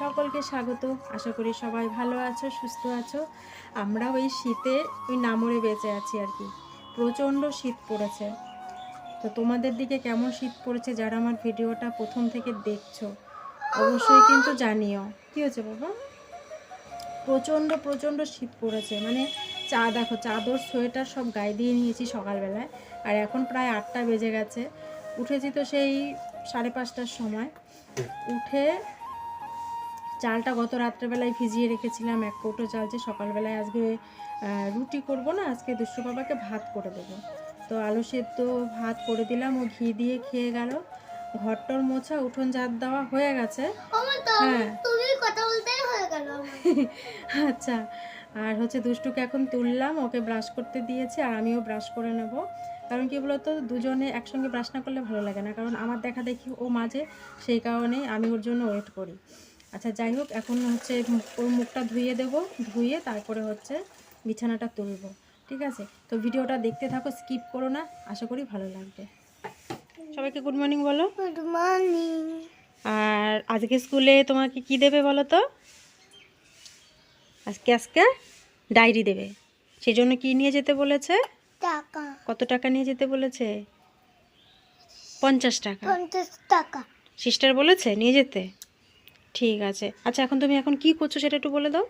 সকলকে স্বাগত। আশা করি সবাই ভালো আছো, সুস্থ আছো। আমরা ওই শীতে ওই নামরে বেঁচে আছি আর কি। প্রচণ্ড শীত পড়েছে। তো তোমাদের দিকে কেমন শীত পড়েছে যারা আমার ভিডিওটা প্রথম থেকে দেখছ, অবশ্যই কিন্তু জানিও। কি হয়েছে বাবা? প্রচণ্ড প্রচণ্ড শীত পড়েছে। মানে চা, দেখো, চাদর, সোয়েটার সব গায়ে দিয়ে নিয়েছি সকালবেলায়। আর এখন প্রায় আটটা বেজে গেছে। উঠেছি তো সেই সাড়ে পাঁচটার সময়। উঠে চালটা গত রাত্রেবেলায় ভিজিয়ে রেখেছিলাম এক কৌটো চাল যে সকালবেলায় আজকে রুটি করব না আজকে দুষ্টু বাবাকে ভাত করে দেবো। তো আলু সেদ্ধ ভাত করে দিলাম ও ঘি দিয়ে খেয়ে গেল। ঘরটর মোছা উঠোন ঝাড় দেওয়া হয়ে গেছে। হ্যাঁ। আচ্ছা আর হচ্ছে দুষ্টুকে এখন তুললাম ওকে ব্রাশ করতে দিয়েছি আর আমিও ব্রাশ করে নেব। কারণ কি বলতো দুজনে একসঙ্গে ব্রাশ না করলে ভালো লাগে না কারণ আমার দেখা দেখি ও মাঝে সেই কারণে আমি ওর জন্য ওয়েট করি। আচ্ছা যাই হোক এখন হচ্ছে ওর মুখটা ধুয়ে দেব ধুয়ে তারপরে হচ্ছে বিছানাটা তুলবো ঠিক আছে? তো ভিডিওটা দেখতে থাকো স্কিপ করো না আশা করি ভালো লাগবে। সবাইকে গুড মর্নিং বলো। Good morning. আর আজকে স্কুলে তোমাকে কি দেবে বলো তো? আজকে আজকে ডায়েরি দেবে। সেই জন্য কী নিয়ে যেতে বলেছে? টাকা। কত টাকা নিয়ে যেতে বলেছে? পঞ্চাশ টাকা। পঞ্চাশ টাকা। সিস্টার বলেছে নিয়ে যেতে? ঠিক আছে। আচ্ছা এখন তুমি এখন কি করছ সেটা একটু বলে দাও।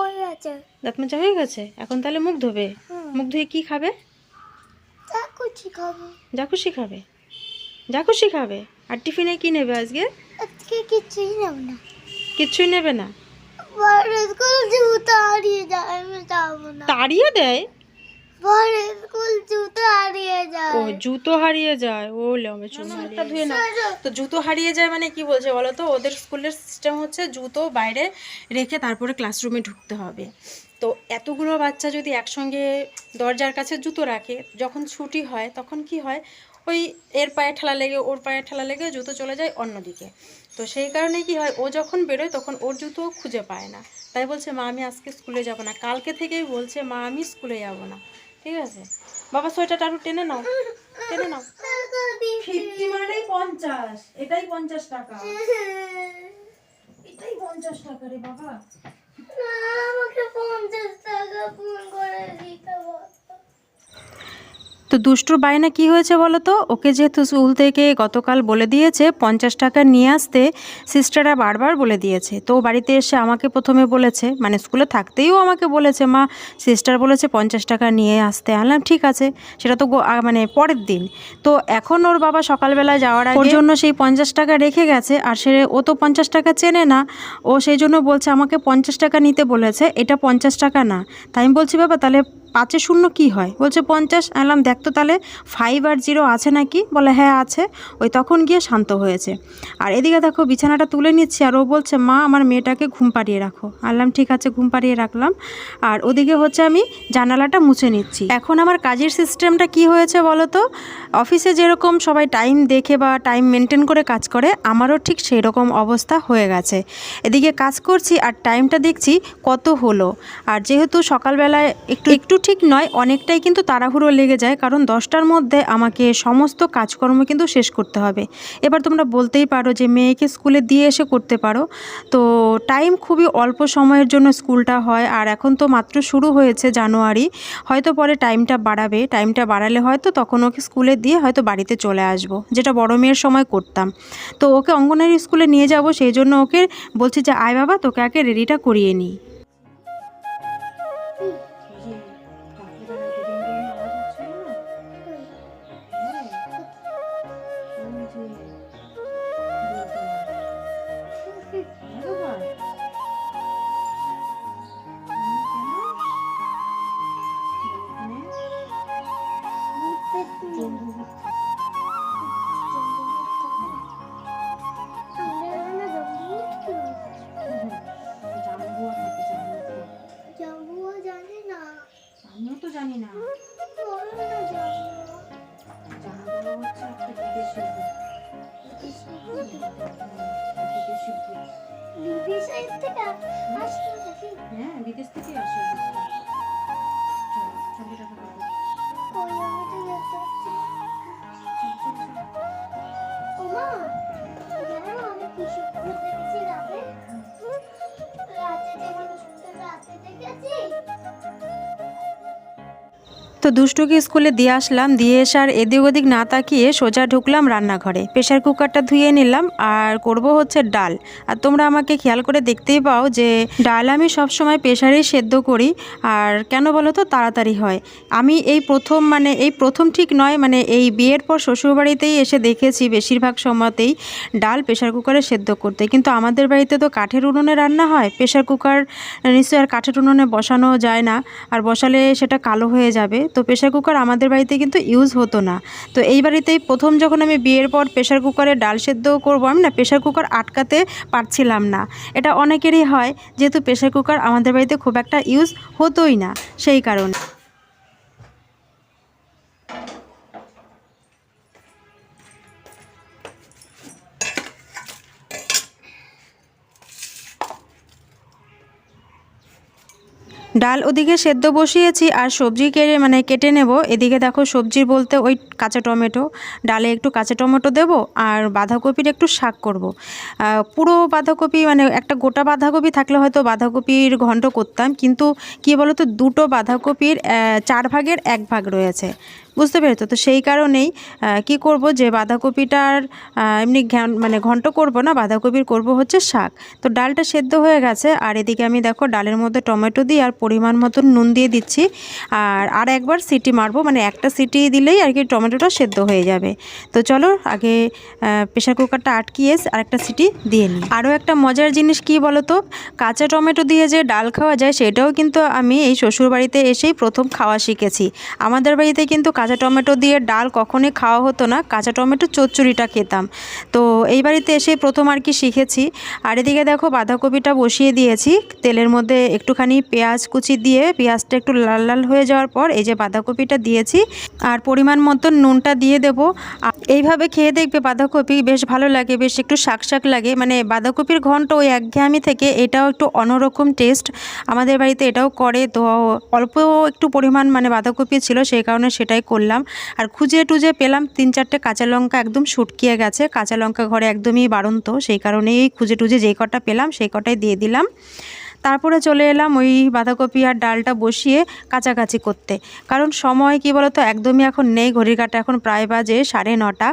হয়ে দাঁত মাজা হয়ে গেছে? এখন তাহলে মুখ ধোবে। মুখ ধুয়ে কি খাবে? যা খুশি খাবে? যা খুশি খাবে? আর টিফিনে কি নেবে আজকে? আজকে কিছুই নেব না। কিচ্ছুই নেবে না। তাড়িয়ে দেয়? স্কুল জুতো হারিয়ে যায়। ও জুতো হারিয়ে যায়। ও লম্বে চুল ধুয়ে না তো জুতো হারিয়ে যায় মানে কি বলছে বলো তো? ওদের স্কুলের সিস্টেম হচ্ছে জুতো বাইরে রেখে তারপরে ক্লাসরুমে ঢুকতে হবে। তো এতগুলো বাচ্চা যদি একসঙ্গে দরজার কাছে জুতো রাখে যখন ছুটি হয় তখন কি হয়? ওই এর পায়ে ঠেলা লেগে ওর পায়ে ঠেলা লেগে জুতো চলে যায় অন্যদিকে। তো সেই কারণে কি হয়? ও যখন বেরোয় তখন ওর জুতো খুঁজে পায় না। তাই বলছে মা আমি আজকে স্কুলে যাব না। কালকে থেকেই বলছে মা আমি স্কুলে যাব না। ঠিক আছে। বাবা সোয়েটারটা আরও টেনে নাও। টেনে নাও। ফিফটি মানেই পঞ্চাশ। এটাই পঞ্চাশ টাকা। এটাই পঞ্চাশ টাকা রে বাবা। না, আমাকে পঞ্চাশ টাকা ফোন করে দিতে বলো। তো দুষ্টুর বায়না কি হয়েছে বলো তো? ওকে যেহেতু স্কুল থেকে গতকাল বলে দিয়েছে পঞ্চাশ টাকা নিয়ে আসতে সিস্টাররা বারবার বলে দিয়েছে। তো ও বাড়িতে এসে আমাকে প্রথমে বলেছে মানে স্কুলে থাকতেইও আমাকে বলেছে মা সিস্টার বলেছে পঞ্চাশ টাকা নিয়ে আসতে। আনলাম ঠিক আছে। সেটা তো মানে পরের দিন। তো এখন ওর বাবা সকালবেলা যাওয়ার আগে ওর জন্য সেই পঞ্চাশ টাকা রেখে গেছে আর সে ও তো পঞ্চাশ টাকা চেনে না। ও সেই জন্য বলছে আমাকে পঞ্চাশ টাকা নিতে বলেছে। এটা পঞ্চাশ টাকা না। তাই আমি বলছি বাবা তাহলে পাঁচে শূন্য কি হয়? বলছে, পঞ্চাশ। আনলাম দেখতো তাহলে ফাইভ আর জিরো আছে নাকি? বলে হ্যাঁ আছে। ওই তখন গিয়ে শান্ত হয়েছে। আর এদিকে দেখো, বিছানাটা তুলে নিচ্ছি আর ও বলছে, মা, আমার মেয়েটাকে ঘুম পাড়িয়ে রাখো। আনলাম ঠিক আছে, ঘুম পাড়িয়ে রাখলাম। আর ওদিকে হচ্ছে আমি জানালাটা মুছে নিচ্ছি। এখন আমার কাজের সিস্টেমটা কি হয়েছে বলো তো? অফিসে যেরকম সবাই টাইম দেখে বা টাইম মেনটেন করে কাজ করে, আমারও ঠিক সেই রকম অবস্থা হয়ে গেছে। এদিকে কাজ করছি আর টাইমটা দেখছি কত হলো। আর যেহেতু সকালবেলায় একটু একটু ঠিক নয়, অনেকটাই কিন্তু তাড়াহুড়ো লেগে যায়, কারণ দশটার মধ্যে আমাকে সমস্ত কাজকর্ম কিন্তু শেষ করতে হবে। এবার তোমরা বলতেই পারো যে মেয়েকে স্কুলে দিয়ে এসে করতে পারো। তো টাইম খুবই অল্প সময়ের জন্য স্কুলটা হয়, আর এখন তো মাত্র শুরু হয়েছে জানুয়ারি। হয়তো পরে টাইমটা বাড়াবে। টাইমটা বাড়ালে হয়তো তখন ওকে স্কুলে দিয়ে হয়তো বাড়িতে চলে আসব, যেটা বড় মেয়ের সময় করতাম। তো ওকে অঙ্গনারী স্কুলে নিয়ে যাব, সেই জন্য ওকে বলছি যে, আয় বাবা, তোকে আগে রেডিটা করিয়ে নিই। তো দুষ্টুকে স্কুলে দিয়ে আসলাম, দিয়ে এসে আর এদিক ওদিক না তাকিয়ে সোজা ঢুকলাম রান্নাঘরে। প্রেশার কুকারটা ধুয়ে নিলাম আর করব হচ্ছে ডাল। আর তোমরা আমাকে খেয়াল করে দেখতেই পাও যে ডাল আমি সব সময় প্রেশারেই সেদ্ধ করি আর কেন বলো তো তাড়াতাড়ি হয়। আমি এই প্রথম মানে এই প্রথম ঠিক নয় মানে এই বিয়ের পর শ্বশুরবাড়িতেই এসে দেখেছি বেশিরভাগ সময়তেই ডাল প্রেশার কুকারে সেদ্ধ করতে। কিন্তু আমাদের বাড়িতে তো কাঠের উনুনে রান্না হয় প্রেশার কুকার নিশ্চয়ই আর কাঠের উনুনে বসানো যায় না। আর বসালে সেটা কালো হয়ে যাবে। তো প্রেশার কুকার আমাদের বাড়িতে কিন্তু ইউজ হতো না। তো এই বাড়িতেই প্রথম যখন আমি বিয়ের পর প্রেশার কুকারে ডাল সেদ্ধ করব, আমি না প্রেশার কুকার আটকাতে পারছিলাম না। এটা অনেকেরই হয়, যেহেতু প্রেশার কুকার আমাদের বাড়িতে খুব একটা ইউজ হতোই না, সেই কারণে। ডাল ওদিকে সেদ্ধ বসিয়েছি আর সবজি কেটে মানে কেটে নেব। এদিকে দেখো সবজি বলতে ওই কাঁচা টমেটো। ডালে একটু কাঁচা টমেটো দেব আর বাঁধাকপির একটু শাক করব। পুরো বাঁধাকপি মানে একটা গোটা বাঁধাকপি থাকলে হয়তো বাঁধাকপির ঘন্ট করতাম, কিন্তু কি বলতো, দুটো বাঁধাকপির চার ভাগের এক ভাগ রয়েছে। বুঝতে পেরেছ? তো সেই কারণেই কি করব যে বাঁধাকপিটার এমনি মানে ঘন্ট করব না, বাঁধাকপির করব হচ্ছে শাক। তো ডালটা সেদ্ধ হয়ে গেছে, আর এদিকে আমি দেখো ডালের মধ্যে টমেটো দিই আর পরিমাণ মতন নুন দিয়ে দিচ্ছি, আর আর একবার সিটি মারবো মানে একটা সিটি দিলেই আর কি টমেটোটা সেদ্ধ হয়ে যাবে। তো চলো আগে প্রেশার কুকারটা আটকিয়ে আর একটা সিটি দিয়ে নিই। আরও একটা মজার জিনিস কি বলো তো কাঁচা টমেটো দিয়ে যে ডাল খাওয়া যায়, সেটাও কিন্তু আমি এই শ্বশুরবাড়িতে এসেই প্রথম খাওয়া শিখেছি। আমাদের বাড়িতে কিন্তু কাঁচা টমেটো দিয়ে ডাল কখনোই খাওয়া হতো না। কাঁচা টমেটো চচ্চড়িটা খেতাম। তো এই বাড়িতে এসে প্রথম আর কি শিখেছি। আর এদিকে দেখো বাঁধাকপিটা বসিয়ে দিয়েছি। তেলের মধ্যে একটুখানি পেঁয়াজ কুচি দিয়ে পেঁয়াজটা একটু লাল লাল হয়ে যাওয়ার পর এই যে বাঁধাকপিটা দিয়েছি। আর পরিমাণ মতো নুনটা দিয়ে দেবো। এইভাবে খেয়ে দেখবে বাঁধাকপি বেশ ভালো লাগে, বেশ একটু শাক শাক লাগে। মানে বাঁধাকপির ঘন্ট ওই একঘেয়ামি থেকে এটাও একটু অন্যরকম টেস্ট। আমাদের বাড়িতে এটাও করে। তো অল্প একটু পরিমাণ মানে বাঁধাকপি ছিল, সেই কারণে সেটাই করলাম। আর খুঁজে টুজে পেলাম তিন চারটে কাঁচা লঙ্কা একদম শুটকিয়ে গেছে। কাঁচা লঙ্কা ঘরে একদমই বাড়ন্ত, সেই কারণেই খুঁজে টুজে যেই কটা পেলাম, সেই কটাই দিয়ে দিলাম। তারপরে চলে এলাম ওই বাঁধাকপি আর ডালটা বসিয়ে কাছাকাছি করতে। কারণ সময়, কি বলতো, একদমই এখন নেই, ঘড়ির কাটা এখন প্রায় বাজে সাড়ে নটা।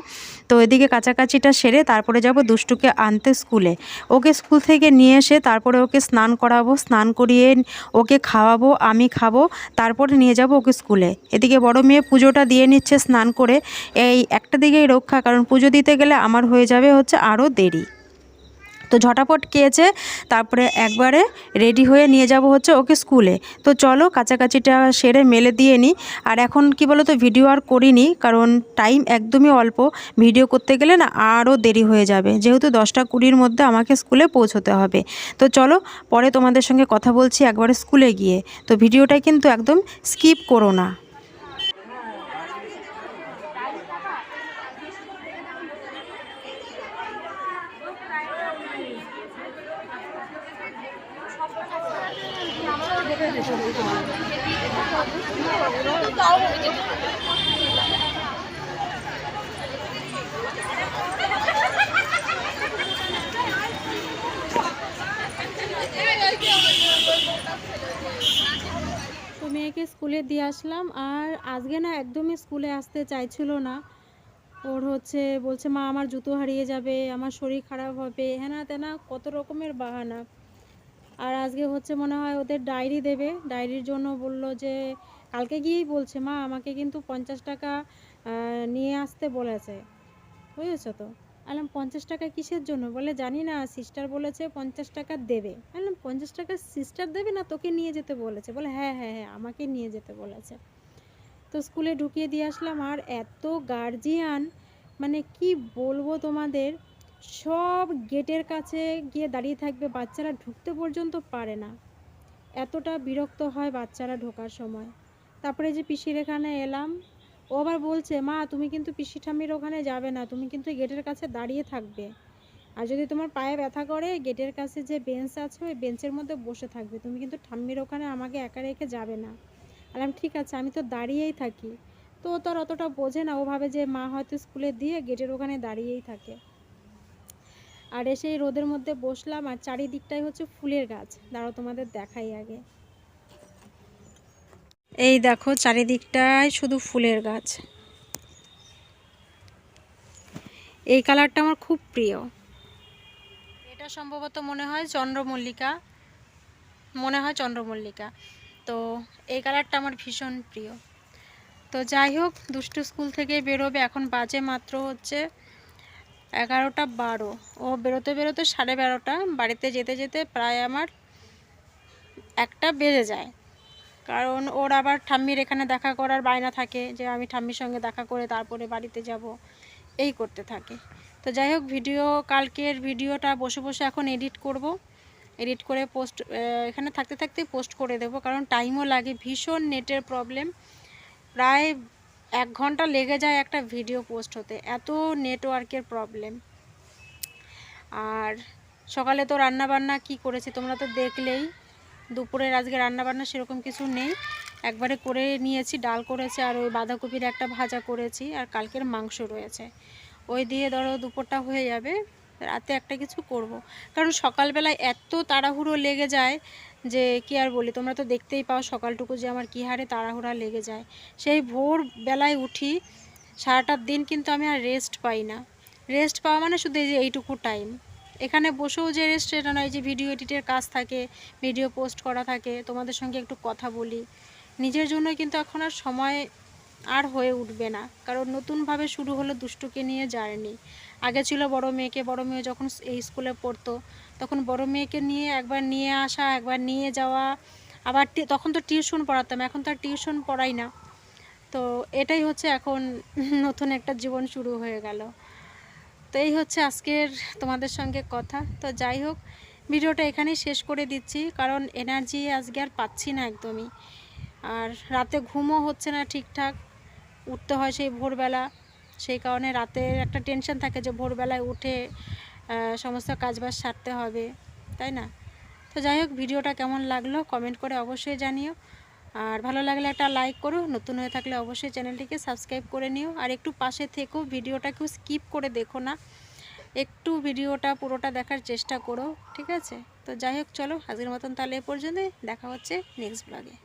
তো এদিকে কাছাকাছিটা সেরে তারপরে যাব দুষ্টুকে আনতে স্কুলে। ওকে স্কুল থেকে নিয়ে এসে তারপরে ওকে স্নান করাবো, স্নান করিয়ে ওকে খাওয়াবো, আমি খাব, তারপরে নিয়ে যাব ওকে স্কুলে। এদিকে বড় মেয়ে পুজোটা দিয়ে নিচ্ছে স্নান করে। এই একটা দিকেই রক্ষা, কারণ পুজো দিতে গেলে আমার হয়ে যাবে হচ্ছে আরও দেরি। তো ঝটাপট খেয়েছে, তারপরে একবারে রেডি হয়ে নিয়ে যাব হচ্ছে ওকে স্কুলে তো চলো কাছাকাছিটা সেরে মেলে দিয়ে নিই আর এখন কি বলো তো ভিডিও আর করিনি, কারণ টাইম একদমই অল্প। ভিডিও করতে গেলে না আরও দেরি হয়ে যাবে। যেহেতু দশটা কুড়ির মধ্যে আমাকে স্কুলে পৌঁছতে হবে। তো চলো পরে তোমাদের সঙ্গে কথা বলছি একবারে স্কুলে গিয়ে। তো ভিডিওটা কিন্তু একদম স্কিপ করো না। তো মেয়েকে স্কুলে দিয়ে আসলাম আর আজকে না একদমই স্কুলে আসতে চাইছিল না। ওর হচ্ছে বলছে, মা, আমার জুতো হারিয়ে যাবে, আমার শরীর খারাপ হবে। হ্যানা তেনা কত রকমের বাহানা। আর আজকে হচ্ছে মনে হয় ওদের ডায়েরি দেবে। ডায়েরির জন্য বলল যে, কালকে গিয়েই বলছে, মা, আমাকে কিন্তু পঞ্চাশ টাকা নিয়ে আসতে বলেছে। বুঝেছ তো? বললাম, পঞ্চাশ টাকা কিসের জন্য? বলে, জানি না সিস্টার বলেছে পঞ্চাশ টাকা দেবে। বললাম, পঞ্চাশ টাকা সিস্টার দেবে না তোকে নিয়ে যেতে বলেছে? বলে হ্যাঁ হ্যাঁ হ্যাঁ আমাকে নিয়ে যেতে বলেছে। তো স্কুলে ঢুকিয়ে দিয়ে আসলাম। আর এত গার্জিয়ান মানে কি বলব তোমাদের? সব গেটের কাছে গিয়ে দাঁড়িয়ে থাকবে। বাচ্চারা ঢুকতে পর্যন্ত পারে না। এতটা বিরক্ত হয় বাচ্চারা ঢোকার সময়। তারপরে যে পিসির এখানে এলাম, ও আবার বলছে, মা, তুমি কিন্তু পিসি ঠাম্মির ওখানে যাবে না, তুমি কিন্তু গেটের কাছে দাঁড়িয়ে থাকবে। আর যদি তোমার পায়ে ব্যথা করে, গেটের কাছে যে বেঞ্চ আছে, ওই বেঞ্চের মধ্যে বসে থাকবে। তুমি কিন্তু ঠাম্মির ওখানে আমাকে একা রেখে যাবে না। বললাম, ঠিক আছে, আমি তো দাঁড়িয়েই থাকি। তো ও তো আর অতটা বোঝে না। ওভাবে যে মা হয়তো স্কুলে দিয়ে গেটের ওখানে দাঁড়িয়েই থাকে। আর এসে এই রোদের মধ্যে বসলাম আর চারিদিকটাই হচ্ছে ফুলের গাছ। দাঁড়াও তোমাদের দেখাই আগে। এই দেখো চারিদিকটায় শুধু ফুলের গাছ। এই কালারটা আমার খুব প্রিয়। এটা সম্ভবত মনে হয় চন্দ্রমল্লিকা। মনে হয় চন্দ্রমল্লিকা। তো এই কালারটা আমার ভীষণ প্রিয়। তো যাই হোক, দুষ্টু স্কুল থেকে বেরোবে। এখন বাজে মাত্র হচ্ছে এগারোটা বারো। ও বেরোতে বেরোতে সাড়ে বারোটা। বাড়িতে যেতে যেতে প্রায় আমার একটা বেজে যায়। কারণ ওর আবার ঠাম্মির এখানে দেখা করার বায়না থাকে যে আমি ঠাম্মির সঙ্গে দেখা করে তারপরে বাড়িতে যাব। এই করতে থাকে। তো যাই হোক, ভিডিও, কালকের ভিডিওটা বসে বসে এখন এডিট করব। এডিট করে পোস্ট এখানে থাকতে থাকতেই পোস্ট করে দেব। কারণ টাইমও লাগে, ভীষণ নেটের প্রবলেম। প্রায় এক ঘণ্টা লেগে যায় একটা ভিডিও পোস্ট হতে। এত নেটওয়ার্কের প্রবলেম আর সকালে তো রান্না বান্না কি করেছি তোমরা তো দেখলেই। দুপুরের আজকে রান্না বান্না সেরকম কিছু নেই। একবারে করে নিয়েছি, ডাল করেছি আর ওই বাঁধাকপির একটা ভাজা করেছি আর কালকের মাংস রয়েছে। ওই দিয়ে ধরো দুপুরটা হয়ে যাবে, রাতে একটা কিছু করব। কারণ সকালবেলায় এত তাড়াহুড়ো লেগে যায় যে, কি আর বলি, তোমরা তো দেখতেই পাও সকালটুকু যে আমার কী হারে তাড়াহুড়া লেগে যায়। সেই ভোর বেলায় উঠি সারাটার দিন কিন্তু আমি আর রেস্ট পাই না। রেস্ট পাওয়া মানে শুধু এই যে এইটুকু টাইম এখানে বসেও যে রেস্ট সেটা নয় যে ভিডিও এডিটের কাজ থাকে ভিডিও পোস্ট করা থাকে, তোমাদের সঙ্গে একটু কথা বলি। নিজের জন্যই কিন্তু এখন আর সময় আর হয়ে উঠবে না, কারণ নতুনভাবে শুরু হলো দুষ্টুকে নিয়ে জার্নি আগে ছিল বড় মেয়েকে, বড় মেয়ে যখন এই স্কুলে পড়তো, তখন বড় মেয়েকে নিয়ে একবার নিয়ে আসা, একবার নিয়ে যাওয়া, আবার তখন তো টিউশন পড়াতাম, এখন তো আর টিউশন পড়াই না। তো এটাই হচ্ছে এখন নতুন একটা জীবন শুরু হয়ে গেল। তো এই হচ্ছে আজকের তোমাদের সঙ্গে কথা। তো যাই হোক, ভিডিওটা এখানেই শেষ করে দিচ্ছি, কারণ এনার্জি আজকে আর পাচ্ছি না একদমই। আর রাতে ঘুমও হচ্ছে না ঠিকঠাক, উঠতে হয় সেই ভোরবেলা। সেই কারণে রাতের একটা টেনশন থাকে যে ভোরবেলায় উঠে সমস্ত কাজবাজ সারতে হবে, তাই না? তো যাই হোক, ভিডিওটা কেমন লাগল কমেন্ট করে অবশ্যই জানিও। আর ভালো লাগলে একটা লাইক করো, নতুন হয়ে থাকলে অবশ্যই চ্যানেলটিকে সাবস্ক্রাইব করে নিও। আর একটু পাশে থেকেও ভিডিওটা কেউ স্কিপ করে দেখো না। একটু ভিডিওটা পুরোটা দেখার চেষ্টা করো, ঠিক আছে? তো যাই হোক, চলো আজকের মতন তাহলে এ পর্যন্ত দেখা হচ্ছে নেক্সট ব্লগে।